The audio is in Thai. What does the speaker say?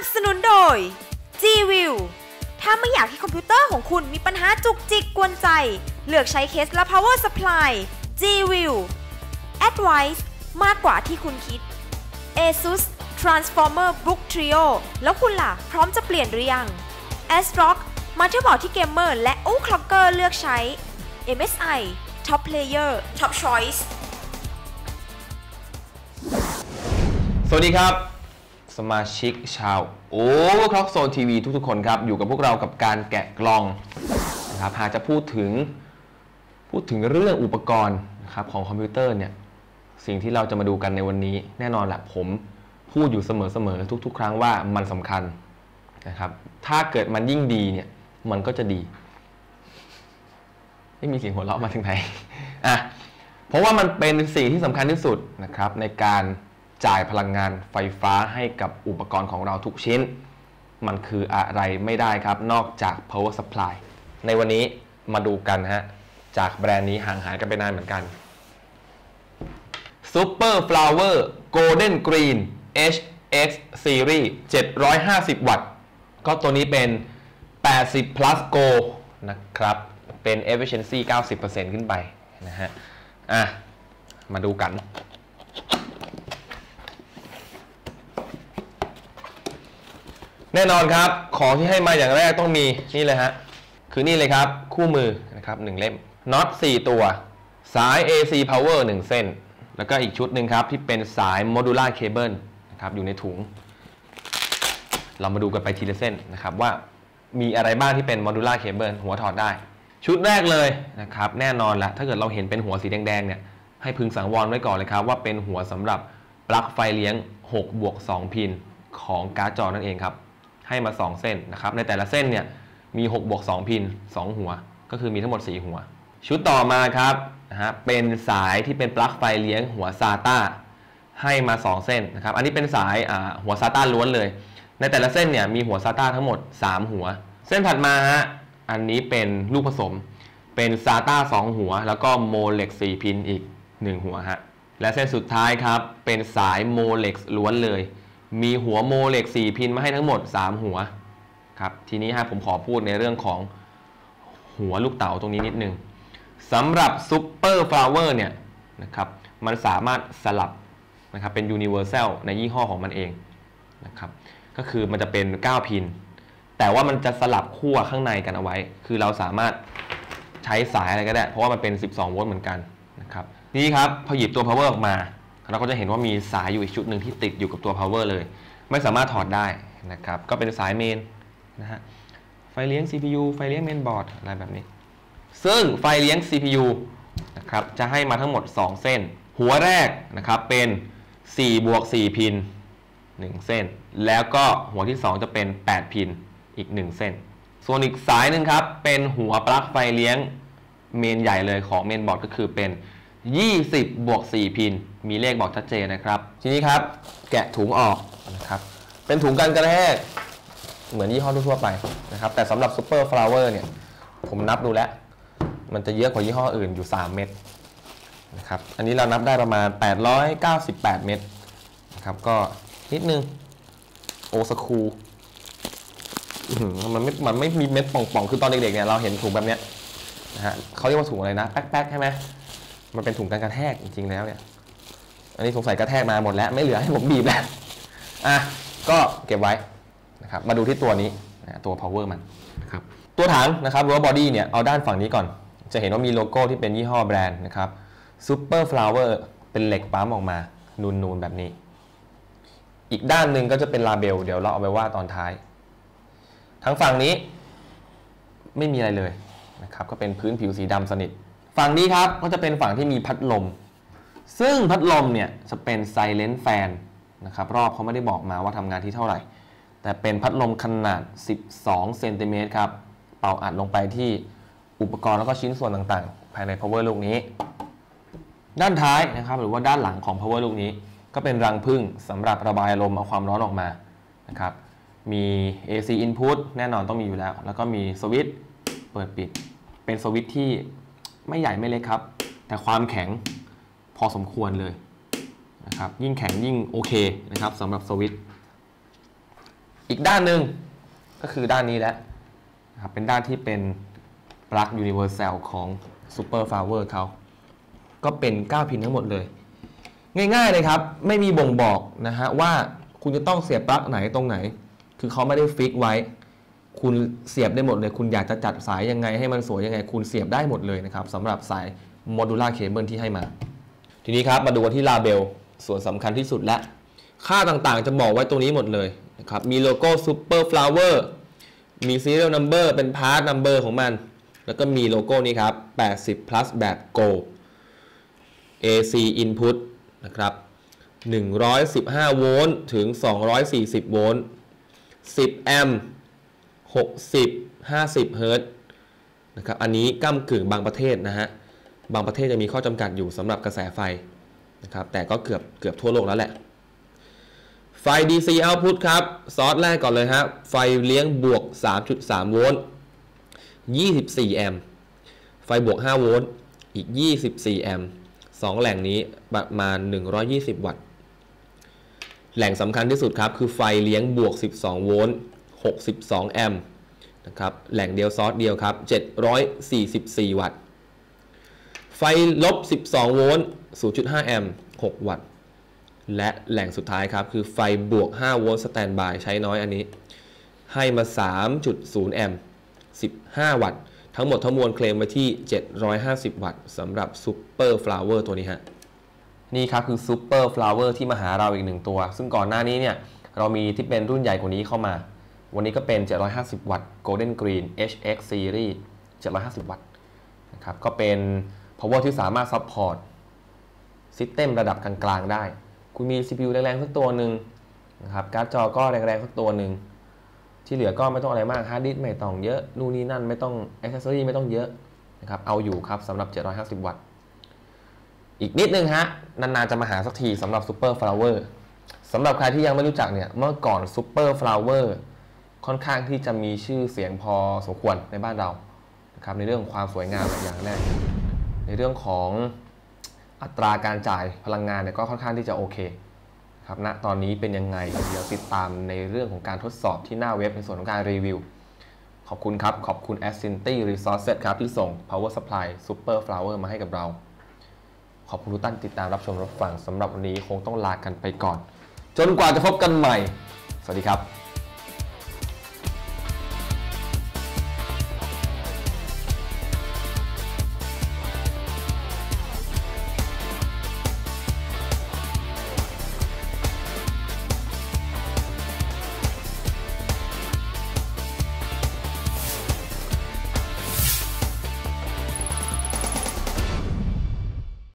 นับสนุนโดย G-View ถ้าไม่อยากให้คอมพิวเตอร์ของคุณมีปัญหาจุกจิกกวนใจ เลือกใช้เคสและ power supply G-View Advice มากกว่าที่คุณคิด ASUS Transformer Book Trio แล้วคุณล่ะ พร้อมจะเปลี่ยนหรือยัง ASRock มาเทอร์บอร์ดที่เกมเมอร์ และอู้คล็อกเกอร์เลือกใช้ MSI Top Player Top Choice สวัสดีครับ สมาชิกชาวโอ้คล็อกโซนทีวีทุกๆคนครับ อยู่กับพวกเรากับการแกะกล่องนะครับหากจะพูดถึงพูดถึงเรื่องอุปกรณ์นะครับของคอมพิวเตอร์เนี่ยสิ่งที่เราจะมาดูกันในวันนี้ แน่นอนแหละผมพูดอยู่เสมอๆทุก ๆ ครั้งว่ามันสำคัญนะครับถ้าเกิดมันยิ่งดีเนี่ยมันก็จะดีไม่มีเสียงหัวเราะมาถึงไหนอะเพราะว่ามันเป็นสิ่งที่สำคัญที่สุดนะครับในการ จ่ายพลังงานไฟฟ้าให้กับอุปกรณ์ของเราทุกชิ้น มันคืออะไรไม่ได้ครับ นอกจาก power supply ในวันนี้มาดูกันฮะ จากแบรนด์นี้ห่างหายกันไปนานเหมือนกัน Super Flower Golden Green HX Series 750 วัตต์ ก็ตัวนี้เป็น 80 plus go นะครับ เป็น efficiency 90%ขึ้นไปนะฮะ อะ มาดูกัน แน่นอนครับ ของที่ให้มาอย่างแรกต้องมีนี่เลยฮะ คือนี่เลยครับ คู่มือนะครับหนึ่งเล่มน็อต4ตัว สาย AC power 1 เส้น แล้วก็อีกชุดหนึ่งครับ ที่เป็นสาย modular cable นะครับอยู่ในถุง เรามาดูกันไปทีละเส้นนะครับว่ามีอะไรบ้างที่เป็น modular cable หัวถอดได้ ชุดแรกเลยนะครับแน่นอนละถ้าเกิดเราเห็นเป็นหัวสีแดงๆเนี่ยให้พึงสังวรไว้ก่อนเลยครับว่าเป็นหัวสำหรับปลั๊กไฟเลี้ยง6บวก2พินของการ์ดจอนั่นเองครับ ให้มา 2 เส้นนะครับในแต่ละเส้นเนี่ยมี6บวก2พิน 2 หัว ก็คือมีทั้งหมด 4 หัว ชุดต่อมาครับนะฮะเป็นสายที่เป็นปลั๊กไฟเลี้ยงหัว SATA ให้มา 2 เส้นนะครับอันนี้เป็นสายหัว SATA ล้วนเลย ในแต่ละเส้นเนี่ยมีหัว SATA ทั้งหมด 3 หัว เส้นถัดมาฮะอันนี้เป็นลูกผสม เป็น SATA 2หัว แล้วก็โมเล็ก4พินอีก 1 หัวฮะและเส้นสุดท้ายครับเป็นสายโมเล็กล้วนเลย มีหัวโมเล็ก 4 พินมาให้ทั้งหมด 3 หัวครับทีนี้ฮะผมขอพูดในเรื่องของหัวลูกเต๋าตรงนี้นิดนึงสำหรับซูเปอร์ฟลาวเวอร์เนี่ยนะครับมันสามารถสลับนะครับเป็น Universal ในยี่ห้อของมันเองนะครับก็คือมันจะเป็น 9 พิน แต่ว่ามันจะสลับขั้วข้างในกันเอาไว้ คือเราสามารถใช้สายอะไรก็ได้ เพราะว่ามันเป็น 12 โวลต์เหมือนกันนะครับนี่ครับพอหยิบตัว power ออกมา เราก็จะเห็นว่ามีสายอยู่อีกชุดหนึ่งที่ติดอยู่กับตัว power เลย ไม่สามารถถอดได้นะครับ ก็เป็นสายเมนนะฮะ ไฟเลี้ยง CPU ไฟเลี้ยงเมนบอร์ดอะไรแบบนี้ ซึ่งไฟเลี้ยง CPU นะครับ จะให้มาทั้งหมด 2 เส้น หัวแรกนะครับเป็น 4 บวก 4 พิน 1 เส้น แล้วก็หัวที่ 2 จะเป็น 8 พิน อีก 1 เส้น ส่วนอีกสายหนึ่งครับ เป็นหัวปลั๊กไฟเลี้ยงเมนใหญ่เลยของเมนบอร์ดก็คือเป็น 20 บวก 4 พิน มีเลขบอกชัดเจนนะครับ ทีนี้ครับแกะถุงออกนะครับ เป็นถุงกันกระแทกเหมือนยี่ห้อทั่วไปนะครับ แต่สำหรับ Super Flower เนี่ย ผมนับดูแล้ว มันจะเยอะกว่ายี่ห้ออื่นอยู่ 3 เม็ดนะครับ อันนี้เรานับได้ประมาณ 898 เม็ดนะครับ ก็นิดนึง โอสคูมันไม่มันไม่มีเม็ดป่องๆ คือตอนเด็กๆเนี่ยเราเห็นถุงแบบเนี้ยนะฮะเขาเรียกว่าถุงอะไรนะ แป๊กๆ ใช่ไหม มันเป็นถุงกันกระแทกจริงๆแล้วเนี่ย อันนี้สงสัยกระแทกมาหมดแล้ว ไม่เหลือให้ผมบีบแล้ว อะ ก็เก็บไว้นะครับ มาดูที่ตัวนี้นะตัว power มันนะครับ ตัวถังนะครับหรือว่า body เนี่ย เอาด้านฝั่งนี้ก่อน จะเห็นว่ามีโลโก้ที่เป็นยี่ห้อแบรนด์นะครับ super flower เป็นเหล็กปั๊มออกมา นูนๆแบบนี้ อีกด้านหนึ่งก็จะเป็นลาเบล เดี๋ยวเราเอาไปว่าตอนท้าย ทั้งฝั่งนี้ไม่มีอะไรเลยนะครับ ก็เป็นพื้นผิวสีดำสนิท ฝั่งนี้ครับก็จะเป็นฝั่งที่มีพัดลม ซึ่งพัดลมเนี่ยจะเป็น silent fan นะครับรอบเขาไม่ได้บอกมาว่าทำงานที่เท่าไหร่ แต่เป็นพัดลมขนาด 12 เซนติเมตรครับ เป่าอัดลงไปที่อุปกรณ์แล้วก็ชิ้นส่วนต่างๆ ภายใน power ลูกนี้ ด้านท้ายนะครับหรือว่าด้านหลังของ power ลูกนี้ ก็เป็นรังพึ่งสำหรับระบายลมเอาความร้อนออกมานะครับมี AC input แน่นอนต้องมีอยู่แล้ว แล้วก็มีสวิตช์เปิดปิด เป็นสวิตช์ที่ ไม่ใหญ่ไม่เล็กครับ แต่ความแข็งพอสมควรเลยนะครับยิ่งแข็งยิ่งโอเคนะครับสำหรับสวิตอีกด้านหนึ่งก็คือด้านนี้แหละนะครับเป็นด้านที่เป็นปลั๊ก Universal ของ Super Flower เขาก็เป็น 9 พินทั้งหมดเลย ง่ายๆเลยครับ ไม่มีบ่งบอกนะฮะว่าคุณจะต้องเสียบปลั๊กไหนตรงไหน คือเขาไม่ได้ฟิกไว้ คุณเสียบได้หมดเลย คุณอยากจะจัดสายยังไงให้มันสวยยังไง คุณเสียบได้หมดเลยนะครับสำหรับสายโมดูล่าเคเบิลที่ให้มา ทีนี้ครับมาดูกันที่ลาเบลส่วนสำคัญที่สุดและ ค่าต่างๆจะบอกไว้ตรงนี้หมดเลยนะครับมีโลโก้ Super Flower มี Serial Number เป็น Part Number ของมัน แล้วก็มีโลโก้นี้ครับ80 plus แบบ Go AC input นะครับ115 โวลต์ถึง 240 โวลต์10 แอมป์ 60 50 เฮิรต์นะครับอันนี้ก้ากึ่งบางประเทศนะฮะบางประเทศจะมีข้อจำกัดอยู่สำหรับกระแสไฟนะครับแต่ก็เกือบเกือบทั่วโลกแล้วแหละ ไฟ DC output ครับซอสแรกก่อนเลยฮะไฟเลี้ยงบวก 3.3 โวลต์24 แอมป์ไฟบวก 5 โวลต์อีก 24 แอมป์สองแหล่งนี้ประมาณ 120 วัตต์ แหล่งสำคัญที่สุดครับ คือไฟเลี้ยงบวก 12 โวลต์ 62 แอมป์นะครับแหล่งเดียวซอสเดียวครับ 744 วัตต์ ไฟลบ 12 โวลต์ 0.5 แอมป์ 6 วัตต์ และแหล่งสุดท้ายครับ คือไฟบวก 5 โวลต์สแตนบายใช้น้อยอันนี้ ให้มา 3.0 แอมป์ 15 วัตต์ ทั้งหมดทั้งมวลเคลมไว้ที่ 750 วัตต์สำหรับ Super Flower ตัวนี้ฮะนี่ครับคือ Super Flower ที่มาหาเราอีกหนึ่งตัว ซึ่งก่อนหน้านี้เนี่ยเรามีที่เป็นรุ่นใหญ่กว่านี้เข้ามา วันนี้ก็เป็น 750 วัตต์ Golden Green HX Series 750 วัตต์นะครับก็เป็น power ที่สามารถ support ซิสเต็มระดับกลางๆได้ คุณมี CPU แรงๆสักตัวหนึ่งนะครับการ์ดจอก็แรงๆสักตัวหนึ่ง ที่เหลือก็ไม่ต้องอะไรมากฮาร์ดดิสก์ไม่ต้องเยอะนู่นนี่นั่นไม่ต้องอ c เซสซอรี่ไม่ต้องเยอะนะครับเอาอยู่ครับสำหรับ 750 วัตต์ อีกนิดนึงฮะ นานๆจะมาหาสักทีสำหรับ Super Flower สำหรับใครที่ยังไม่รู้จักเนี่ยเมื่อก่อน Super Flower ค่อนข้างที่จะมีชื่อเสียงพอสมควรในบ้านเรานะครับในเรื่องความสวยงามอย่างแรก ในเรื่องของอัตราการจ่ายพลังงานเนี่ยก็ค่อนข้างที่จะโอเคครับณตอนนี้เป็นยังไงเดี๋ยวติดตามในเรื่องของการทดสอบที่หน้าเว็บในส่วนของการรีวิว ขอบคุณครับ ขอบคุณ a s c i n t y Resources ครับที่ส่ง Power Supply Super Flower มาให้กับเรา ขอบคุณทุกท่านติดตามรับชมรับฟังสำหรับวันนี้คงต้องลากันไปก่อน จนกว่าจะพบกันใหม่ สวัสดีครับ